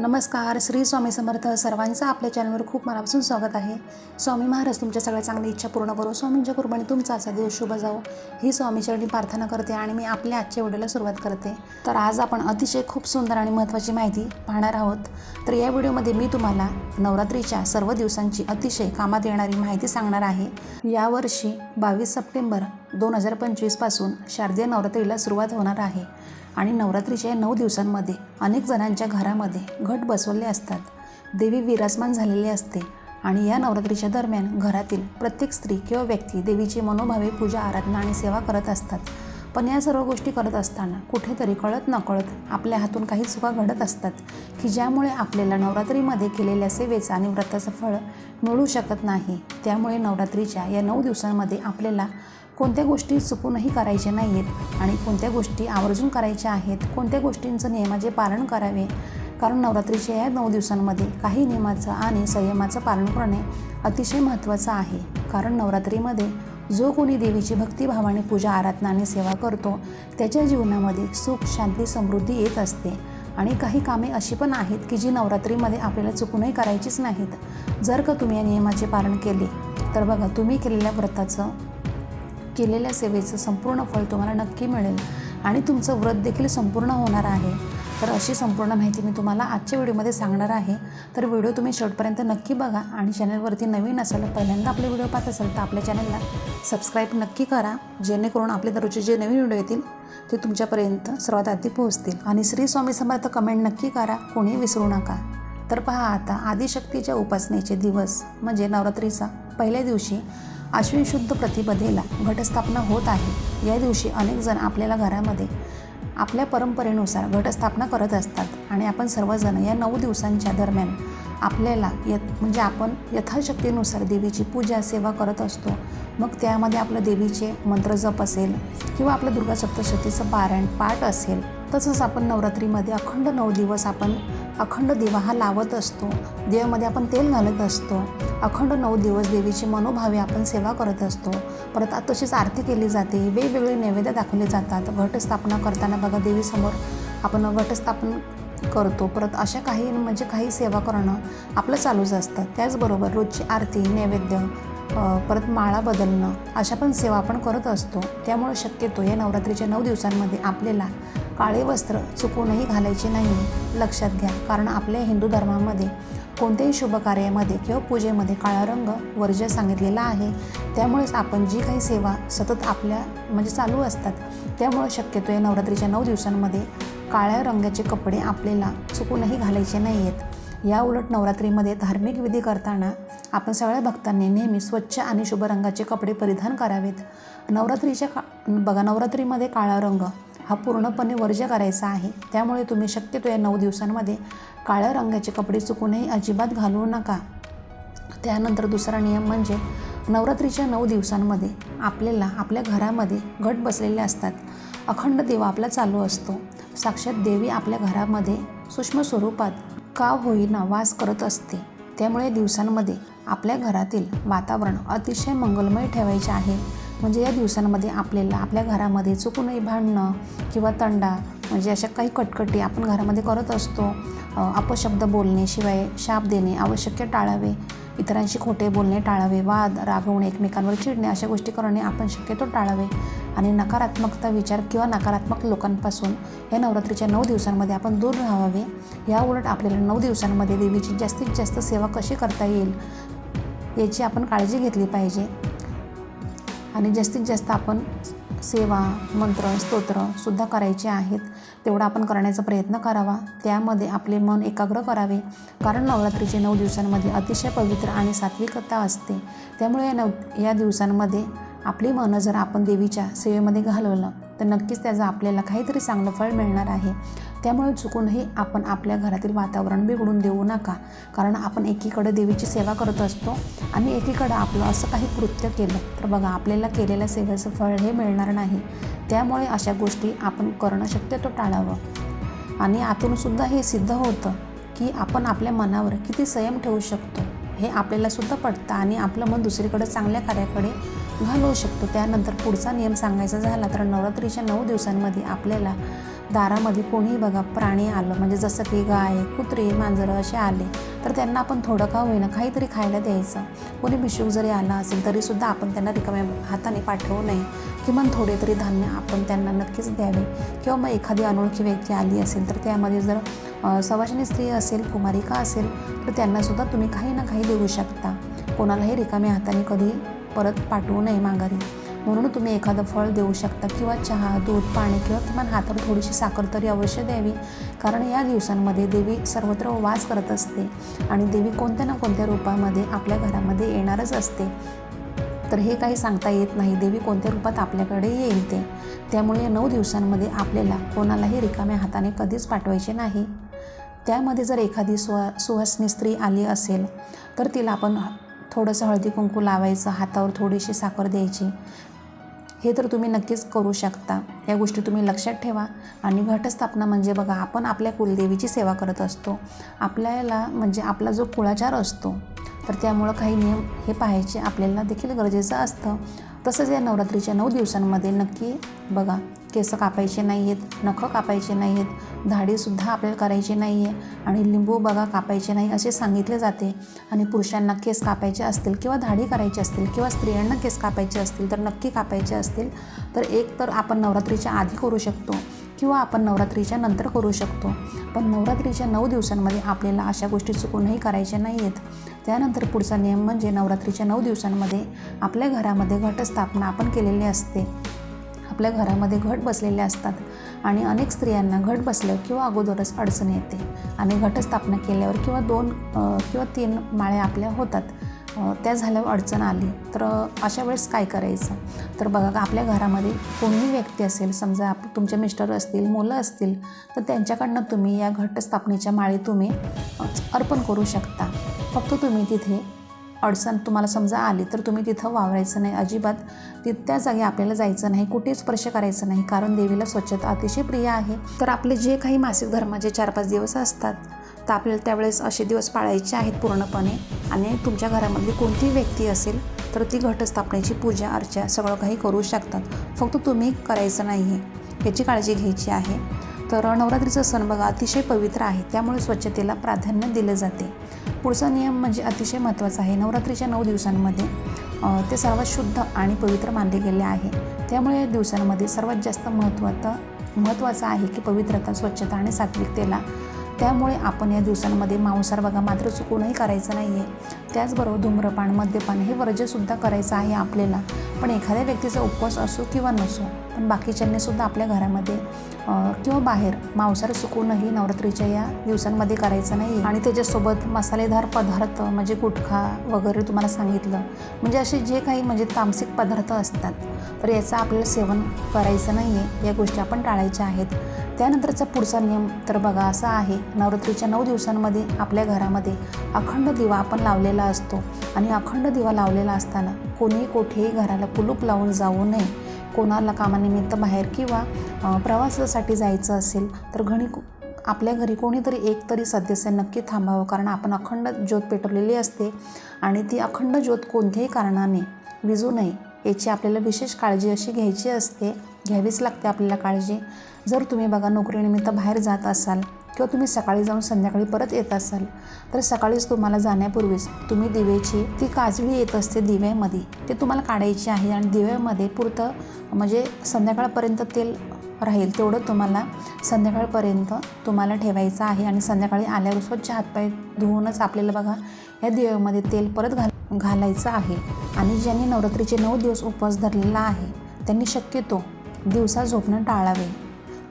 नमस्कार श्री स्वामी समर्थ सर्वांचं आपल्या चॅनलवर खूप मनापासून स्वागत आहे. स्वामी महाराज तुमच्या सगळ्या चांगल्या इच्छा पूर्ण करू. स्वामींच्या कुर्बानी तुमचा असा दिवस शुभ जाओ ही स्वामीचरणी प्रार्थना करते आणि मी आपल्या आजच्या व्हिडिओला सुरुवात करते. तर आज आपण अतिशय खूप सुंदर आणि महत्त्वाची माहिती पाहणार आहोत. तर या व्हिडिओमध्ये मी तुम्हाला नवरात्रीच्या सर्व दिवसांची अतिशय कामात येणारी माहिती सांगणार आहे. यावर्षी बावीस सप्टेंबर दोन हजार पंचवीसपासून शारदीय नवरात्रीला सुरुवात होणार आहे. आणि नवरात्रीच्या या नऊ दिवसांमध्ये अनेक जणांच्या घरामध्ये घट बसवले असतात. देवी विराजमान झालेली असते आणि या नवरात्रीच्या दरम्यान घरातील प्रत्येक स्त्री किंवा व्यक्ती देवीची मनोभावे पूजा आराधना आणि सेवा करत असतात. पण या सर्व गोष्टी करत असताना कुठेतरी कळत नकळत आपल्या हातून काही चुका घडत असतात की ज्यामुळे आपल्याला नवरात्रीमध्ये केलेल्या सेवेचं आणि व्रताचं फळ मिळू शकत नाही. त्यामुळे नवरात्रीच्या या नऊ दिवसांमध्ये आपल्याला कोणत्या गोष्टी चुकूनही करायच्या नाही आहेत आणि कोणत्या गोष्टी आवर्जून करायच्या आहेत कोणत्या गोष्टींचं नियमाचे पालन करावे? कारण नवरात्रीच्या या नऊ दिवसांमध्ये काही नियमाचं आणि संयमाचं पालन करणे अतिशय महत्त्वाचं आहे. कारण नवरात्रीमध्ये जो कोणी देवीची भक्तिभावाने पूजा आराधना आणि सेवा करतो त्याच्या जीवनामध्ये सुख शांती समृद्धी येत असते. आणि काही कामे अशी पण आहेत की जी नवरात्रीमध्ये आपल्याला चुकूनही करायचीच नाहीत. जर का तुम्ही या नियमाचे पालन केले तर बघा तुम्ही केलेल्या व्रताचं केलेल्या सेवेचं संपूर्ण फळ तुम्हाला नक्की मिळेल आणि तुमचं व्रत देखील संपूर्ण होणार आहे. तर अशी संपूर्ण माहिती मी तुम्हाला आजच्या व्हिडिओमध्ये सांगणार आहे. तर व्हिडिओ तुम्ही शेवटपर्यंत नक्की बघा आणि चॅनलवरती नवीन असाल पहिल्यांदा आपले व्हिडिओ पाहत असाल तर आपल्या चॅनलला सबस्क्राईब नक्की करा जेणेकरून आपले दररोजचे जे नवीन व्हिडिओ येतील ते तुमच्यापर्यंत सर्वात आधी पोहोचतील. आणि श्री स्वामी समर्थ कमेंट नक्की करा कोणी विसरू नका. तर पहा आता आदिशक्तीच्या उपासनेचे दिवस म्हणजे नवरात्रीचा पहिल्या दिवशी अश्विन शुद्ध प्रतिपदेला घटस्थापना होत आहे. या दिवशी अनेक जण आपल्याला घरामध्ये आपल्या परंपरेनुसार घटस्थापना करत असतात आणि आपण सर्वजण या नऊ दिवसांच्या दरम्यान आपल्याला यत म्हणजे आपण यथाशक्तीनुसार देवीची पूजा सेवा करत असतो. मग त्यामध्ये आपलं देवीचे मंत्र जप असेल किंवा आपलं दुर्गा सप्तशतीचं पारायण पाठ असेल. तसंच आपण नवरात्रीमध्ये अखंड नऊ दिवस आपण अखंड दिवा हा लावत असतो. देवामध्ये आपण तेल घालत असतो. अखंड नऊ दिवस देवीची मनोभावे आपण सेवा करत असतो. परत तशीच आरती केली जाते. वेगवेगळे नैवेद्य दाखवले जातात. घटस्थापना करताना बघा देवीसमोर आपण घटस्थापन करतो. परत अशा काही म्हणजे काही सेवा करणं आपलं चालूच असतं. त्याचबरोबर रोजची आरती नैवेद्य परत माळा बदलणं अशा पण सेवा आपण करत असतो. त्यामुळे शक्यतो या नवरात्रीच्या नऊ दिवसांमध्ये आपल्याला काळे वस्त्र चुकूनही घालायचे नाही लक्षात घ्या. कारण आपल्या हिंदू धर्मामध्ये कोणत्याही शुभ कार्यामध्ये किंवा पूजेमध्ये काळा रंग वर्ज्य सांगितलेला आहे. त्यामुळेच आपण जी काही सेवा सतत आपल्या म्हणजे चालू असतात त्यामुळं शक्यतो या नवरात्रीच्या नऊ दिवसांमध्ये काळ्या रंगाचे कपडे आपल्याला चुकूनही घालायचे नाही आहेत या उलट नवरात्रीमध्ये धार्मिक विधी करताना आपण सगळ्या भक्तांनी नेहमी स्वच्छ आणि शुभ रंगाचे कपडे परिधान करावेत. नवरात्रीच्या का बघा नवरात्रीमध्ये काळा रंग हा पूर्णपणे वर्ज्य करायचा आहे. त्यामुळे तुम्ही शक्यतो या नऊ दिवसांमध्ये काळ्या रंगाचे कपडे चुकूनही अजिबात घालवू नका. त्यानंतर दुसरा नियम म्हणजे नवरात्रीच्या नऊ दिवसांमध्ये आपल्याला आपल्या घरामध्ये घट बसलेले असतात. अखंड देवा आपला चालू असतो. साक्षात देवी आपल्या घरामध्ये सूक्ष्म स्वरूपात का होईना वास करत असते. त्यामुळे दिवसांमध्ये आपल्या घरातील वातावरण अतिशय मंगलमय ठेवायचे आहे. म्हणजे या दिवसांमध्ये आपल्याला आपल्या घरामध्ये चुकूनही भांडणं किंवा तंडा म्हणजे अशा काही कटकटी आपण घरामध्ये करत असतो अपशब्द बोलणे शिवाय शाप देणे आवश्यक टाळावे इतरांशी खोटे बोलणे टाळावे वाद रागवणे एकमेकांवर चिडणे अशा गोष्टी करणे आपण शक्यतो टाळावे. आणि नकारात्मकता विचार किंवा नकारात्मक लोकांपासून या नवरात्रीच्या नऊ दिवसांमध्ये आपण दूर राहावे. या उलट आपल्याला नऊ दिवसांमध्ये देवीची जास्तीत जास्त सेवा कशी करता येईल याची आपण काळजी घेतली पाहिजे. आणि जास्तीत जास्त आपण सेवा मंत्र स्तोत्रसुद्धा करायचे आहेत. तेवढा आपण करण्याचा प्रयत्न करावा. त्यामध्ये आपले मन एकाग्र करावे. कारण नवरात्रीचे नऊ दिवसांमध्ये अतिशय पवित्र आणि सात्विकता असते. त्यामुळे या नव या दिवसांमध्ये आपली मनं जर आपण देवीच्या सेवेमध्ये घालवलं तर नक्कीच त्याचं आपल्याला काहीतरी चांगलं फळ मिळणार आहे. त्यामुळे चुकूनही आपण आपल्या घरातील वातावरण बिघडून देऊ नका. कारण आपण एकीकडे देवीची सेवा करत असतो आणि एकीकडं आपलं असं काही कृत्य केलं तर बघा आपल्याला केलेल्या सेवेचं फळ हे मिळणार नाही. त्यामुळे अशा गोष्टी आपण करणं शक्यतो टाळावं. आणि आतूनसुद्धा हे सिद्ध होतं की आपण आपल्या मनावर किती संयम ठेवू शकतो हे आपल्यालासुद्धा पटतं पडतं आणि आपलं मन दुसरीकडे चांगल्या कार्याकडे घालवू शकतो. त्यानंतर पुढचा नियम सांगायचा झाला तर नवरात्रीच्या नऊ दिवसांमध्ये आपल्याला दारामध्ये कोणीही बघा प्राणी आलं म्हणजे जसं की गाय कुत्रे मांजरं असे आले तर त्यांना आपण थोडं का होईना काहीतरी खायला द्यायचं. कोणी भिशूक जरी आला असेल तरीसुद्धा आपण त्यांना रिकाम्या हाताने पाठवू नये. किमान थोडे तरी धान्य आपण त्यांना नक्कीच द्यावे. किंवा मग एखादी अनोळखी व्यक्ती आली असेल तर त्यामध्ये जर अ, सवाशिनी स्त्री असेल कुमारिका असेल तर त्यांनासुद्धा तुम्ही काही ना काही देऊ शकता. कोणालाही रिकाम्या हाताने कधी परत पाठवू नये माघारी. म्हणून तुम्ही एखादं फळ देऊ शकता किंवा चहा दूध पाणी किंवा किमान हातावर थोडीशी साखर तरी अवश्य द्यावी. कारण या दिवसांमध्ये देवी सर्वत्र वास करत असते आणि देवी कोणत्या ना कोणत्या रूपामध्ये आपल्या घरामध्ये येणारच असते. तर हे काही सांगता येत नाही. देवी कोणत्या रूपात आपल्याकडे येईल ते. त्यामुळे या नऊ दिवसांमध्ये आपल्याला कोणालाही रिकाम्या हाताने कधीच पाठवायचे नाही. त्यामध्ये जर एखादी स्व सुहासनी स्त्री आली असेल तर तिला आपण थोडंसं हळदी कुंकू लावायचं हातावर थोडीशी साखर द्यायची. हे तर तुम्ही नक्कीच करू शकता. या गोष्टी तुम्ही लक्षात ठेवा. आणि घटस्थापना म्हणजे बघा आपण आपल्या कुलदेवीची सेवा करत असतो. आपल्याला म्हणजे आपला जो कुळाचार असतो तर त्यामुळं काही नियम हे पाहायचे आपल्याला देखील गरजेचं असतं. तसंच या नवरात्रीच्या नऊ दिवसांमध्ये नक्की बघा केस कापायचे नाही आहेत नखं कापायचे नाही आहेत धाडीसुद्धा आपल्याला करायचे नाही आहे आणि लिंबू बघा कापायचे नाही असे सांगितले जाते. आणि पुरुषांना केस कापायचे असतील किंवा धाडी करायची असतील किंवा स्त्रियांना केस कापायचे असतील तर नक्की कापायचे असतील. तर एक तर आपण नवरात्रीच्या आधी करू शकतो किंवा आपण नवरात्रीच्या नंतर करू शकतो. पण नवरात्रीच्या नऊ दिवसांमध्ये आपल्याला अशा गोष्टी चुकूनही करायच्या नाही आहेत त्यानंतर पुढचा नियम म्हणजे नवरात्रीच्या नऊ दिवसांमध्ये आपल्या घरामध्ये घटस्थापना आपण केलेली असते. आपल्या घरामध्ये घट बसलेले असतात आणि अनेक स्त्रियांना घट बसल्यावर किंवा अगोदरच अडचण येते. आणि घटस्थापना केल्यावर किंवा दोन किंवा तीन माळ्या आपल्या होतात. त्या झाल्यावर अडचण आली. तर अशा वेळेस काय करायचं? तर बघा आपल्या घरामध्ये कोणीही व्यक्ती असेल समजा आप तुमचे मिस्टर असतील मुलं असतील तर त्यांच्याकडनं तुम्ही या घटस्थापनेच्या माळी तुम्ही अर्पण करू शकता. फक्त तुम्ही तिथे अडचण तुम्हाला समजा आली तर तुम्ही तिथं वावरायचं नाही. अजिबात ति त्या जागी आपल्याला जायचं नाही कुठेच स्पर्श करायचं नाही कारण देवीला स्वच्छता अतिशय प्रिय आहे. तर आपले जे काही मासिक धर्माचे चार पाच दिवस असतात तर आपल्याला त्यावेळेस असे दिवस पाळायचे आहेत पूर्णपणे. आणि तुमच्या घरामधली कोणतीही व्यक्ती असेल तर ती घटस्थापनेची पूजा अर्चा सगळं काही करू शकतात. फक्त तुम्ही करायचं नाही आहे याची काळजी घ्यायची आहे. तर नवरात्रीचा सण बघा अतिशय पवित्र आहे त्यामुळे स्वच्छतेला प्राधान्य दिले जाते. पुढचा नियम म्हणजे अतिशय महत्त्वाचा आहे. नवरात्रीच्या नऊ दिवसांमध्ये ते सर्वात शुद्ध आणि पवित्र मानले गेले आहे. त्यामुळे या दिवसांमध्ये सर्वात जास्त महत्त्वाचं महत्त्वाचं आहे की पवित्रता स्वच्छता आणि सात्विकतेला. त्यामुळे आपण या दिवसांमध्ये मांसाहार बघा मात्र चुकूनही करायचं नाही आहे त्याचबरोबर धूम्रपान मद्यपान हे वर्ज्यसुद्धा करायचं आहे आपल्याला. पण एखाद्या व्यक्तीचा उपवास असो किंवा नसो पण बाकीच्यांनी सुद्धा आपल्या घरामध्ये किंवा बाहेर मांसाहार सुकूनही नवरात्रीच्या या दिवसांमध्ये करायचं नाही. आणि त्याच्यासोबत मसालेदार पदार्थ म्हणजे गुटखा वगैरे तुम्हाला सांगितलं. म्हणजे असे जे काही म्हणजे तामसिक पदार्थ असतात तर याचं आपल्याला सेवन करायचं नाही आहे या गोष्टी आपण टाळायच्या आहेत. त्यानंतरचा पुढचा नियम तर बघा असा आहे. नवरात्रीच्या नऊ दिवसांमध्ये आपल्या घरामध्ये अखंड दिवा आपण लावलेला असतो. आणि अखंड दिवा लावलेला असताना कोणीही कोठेही घराला कुलूप लावून जाऊ नये. कोणाला कामानिमित्त बाहेर किंवा प्रवासासाठी जायचं असेल तर घणी आपल्या घरी कोणीतरी एक तरी सदस्य नक्की थांबावं. कारण आपण अखंड ज्योत पेटवलेली असते आणि ती अखंड ज्योत कोणत्याही कारणाने विजू नये याची आपल्याला विशेष काळजी अशी घ्यायची असते. घ्यावीच लागते आपल्याला काळजी. जर तुम्ही बघा नोकरीनिमित्त बाहेर जात असाल किंवा तुम्ही सकाळी जाऊन संध्याकाळी परत येत असाल तर सकाळीच तुम्हाला जाण्यापूर्वीच तुम्ही दिवेची ती काजळी येत असते दिव्यामध्ये ते तुम्हाला काढायची आहे आणि दिव्यामध्ये पुरतं म्हणजे संध्याकाळपर्यंत तेल राहील तेवढं तुम्हाला संध्याकाळपर्यंत तुम्हाला ठेवायचं आहे आणि संध्याकाळी आल्यावर स्वच्छ हातपाय धुवूनच आपल्याला बघा या दिव्यामध्ये तेल परत घाल घालायचं आहे. आणि ज्यांनी नवरात्रीचे नऊ दिवस उपवास धरलेला आहे त्यांनी शक्यतो दिवसा झोपणं टाळावे.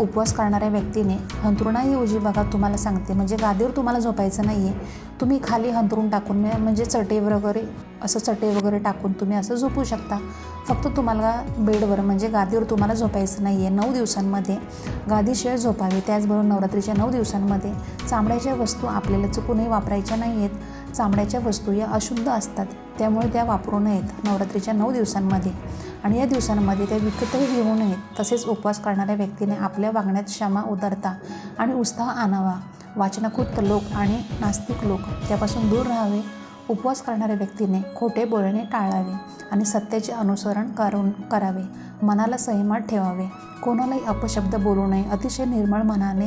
उपवास करणाऱ्या व्यक्तीने हंतरुणाऐवजी बघा तुम्हाला सांगते म्हणजे गादीवर तुम्हाला झोपायचं नाही आहे तुम्ही खाली हंतरून टाकून म्हणजे- म्हणजे चटे वगैरे असं चटे वगैरे टाकून तुम्ही असं झोपू शकता. फक्त तुम्हाला बेडवर म्हणजे गादीवर तुम्हाला झोपायचं नाही आहे नऊ दिवसांमध्ये गादीशिवाय झोपावे. त्याचबरोबर नवरात्रीच्या नऊ दिवसांमध्ये चामड्याच्या वस्तू आपल्याला चुकूनही वापरायच्या नाही आहेत चामड्याच्या वस्तू या अशुद्ध असतात. त्यामुळे त्या वापरू नयेत नवरात्रीच्या नऊ दिवसांमध्ये. आणि या दिवसांमध्ये ते विकतही घेऊ नयेत तसेच उपवास करणाऱ्या व्यक्तीने आपल्या वागण्यात क्षमा उतरता आणि उत्साह आणावा. वाचनाकृत लोक आणि नास्तिक लोक त्यापासून दूर राहावे. उपवास करणाऱ्या व्यक्तीने खोटे बोलणे टाळावे आणि सत्याचे अनुसरण करून करावे. मनाला संयमात ठेवावे. कोणालाही अपशब्द बोलू नये. अतिशय निर्मळ मनाने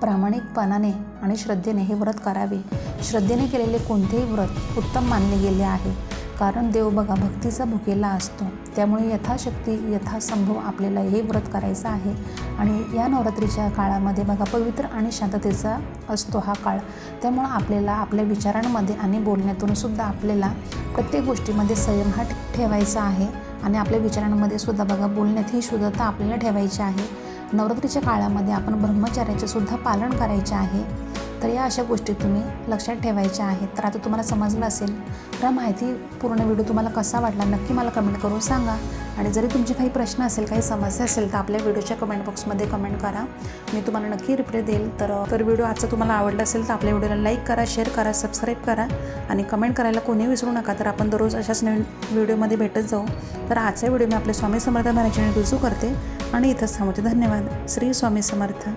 प्रामाणिकपणाने आणि श्रद्धेने हे व्रत करावे. श्रद्धेने केलेले कोणतेही व्रत उत्तम मानले गेले आहे. कारण देव बघा भक्तीचा भुकेला असतो. त्यामुळे यथाशक्ती यथासंभव आपल्याला हे व्रत करायचं आहे. आणि या नवरात्रीच्या काळामध्ये बघा पवित्र आणि शांततेचा असतो हा काळ. त्यामुळं आपल्याला आपल्या विचारांमध्ये आणि बोलण्यातून सुद्धा आपल्याला प्रत्येक गोष्टीमध्ये संयम हा ठेवायचा आहे. आणि आपल्या विचारांमध्ये सुद्धा बघा बोलण्यात ही शुद्धता आपल्याला ठेवायची आहे. नवरात्रीच्या काळामध्ये आपण ब्रह्मचार्याचे सुद्धा पालन करायचे आहे. तर या अशा गोष्टी तुम्ही लक्षात ठेवायच्या आहेत. तर आता तुम्हाला समजलं असेल तर हा माहिती पूर्ण व्हिडिओ तुम्हाला कसा वाटला नक्की मला कमेंट करून सांगा. आणि जरी तुमचे काही प्रश्न असेल काही समस्या असेल तर आपल्या व्हिडिओच्या कमेंट बॉक्समध्ये कमेंट करा. मी तुम्हाला नक्की रिप्लाय देईल. तर तर व्हिडिओ आजचा तुम्हाला आवडला असेल तर आपल्या व्हिडिओला लाईक करा शेअर करा सबस्क्राईब करा. आणि कमेंट करायला कोणी विसरू नका तर आपण दररोज अशाच नवीन व्हिडिओमध्ये भेटत जाऊ. तर आजचा व्हिडिओ मी आपल्या स्वामी समर्थ महाराजांनी रुजू करते. आणि इथंच थांबवते धन्यवाद. श्री स्वामी समर्थ.